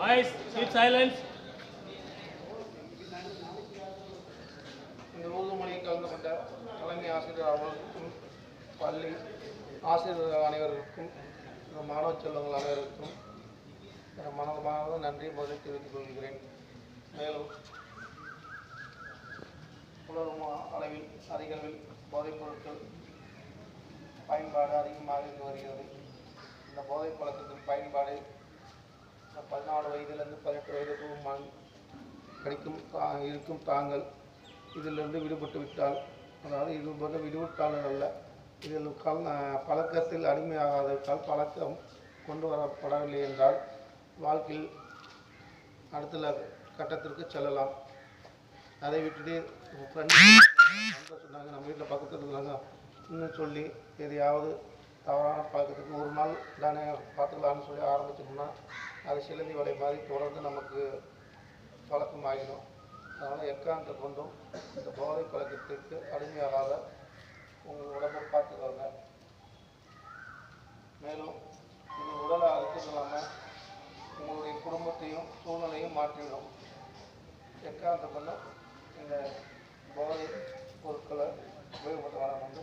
Guys, keep silence. இந்த ஊர்வமனையில் கலந்து கொண்ட தலைமை ஆசிரியர் அவர்களுக்கும் பள்ளி ஆசிரியர் அனைவருக்கும் மாணவ செல்வங்கள் அனைவருக்கும் மனதமாக நன்றி முதலில் தெரிவித்துக் கொள்கிறேன் மேலும் உலகம் அளவில் அதிக அளவில் போதைப் பயன்பாடு அதிகமாக இருந்து வருகிறது. இந்த போதைப் பழக்கத்தின் பயன்பாடு இந்த பதினாலு வயதிலிருந்து பதினெட்டு வயதுக்கும் கிடைக்கும் இருக்கும் தாங்கள் இதிலிருந்து விடுபட்டு விட்டால் அதாவது இது போன்ற விடுவிட்டாளர் அல்ல இதில் கல் பழக்கத்தில் அடிமையாகாததால் பழக்கம் கொண்டு வரப்படவில்லை என்றால் வாழ்க்கையில் அடுத்த கட்டத்திற்கு செல்லலாம். அதை விட்டுட்டு ஃப்ரெண்ட்ஸ் சொன்னாங்க நம்ம வீட்டில் பக்கத்தில் இருந்தாங்க இன்னும் சொல்லி எதையாவது தவறான பழக்கத்துக்கு ஒரு நாள் தானே பார்த்துக்கலான்னு சொல்லி ஆரம்பிச்சோம்னா அது சிலந்தி வலை மாதிரி தொடர்ந்து நமக்கு பழக்கமாகிடும் அதனால் எக்காந்த கொண்டும் இந்த போதை பழக்கத்திற்கு அடிமையாகாத உங்கள் உடம்பை பார்த்துக்கோங்க. மேலும் இது உடலை அழுத்தம் இல்லாமல் உங்களுடைய குடும்பத்தையும் சூழ்நிலையும் மாற்றிவிடும் எக்காந்த கொண்டும் இந்த போதை பொருட்களை உபயோகப்படுத்த வேணாம் வந்து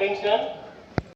attention.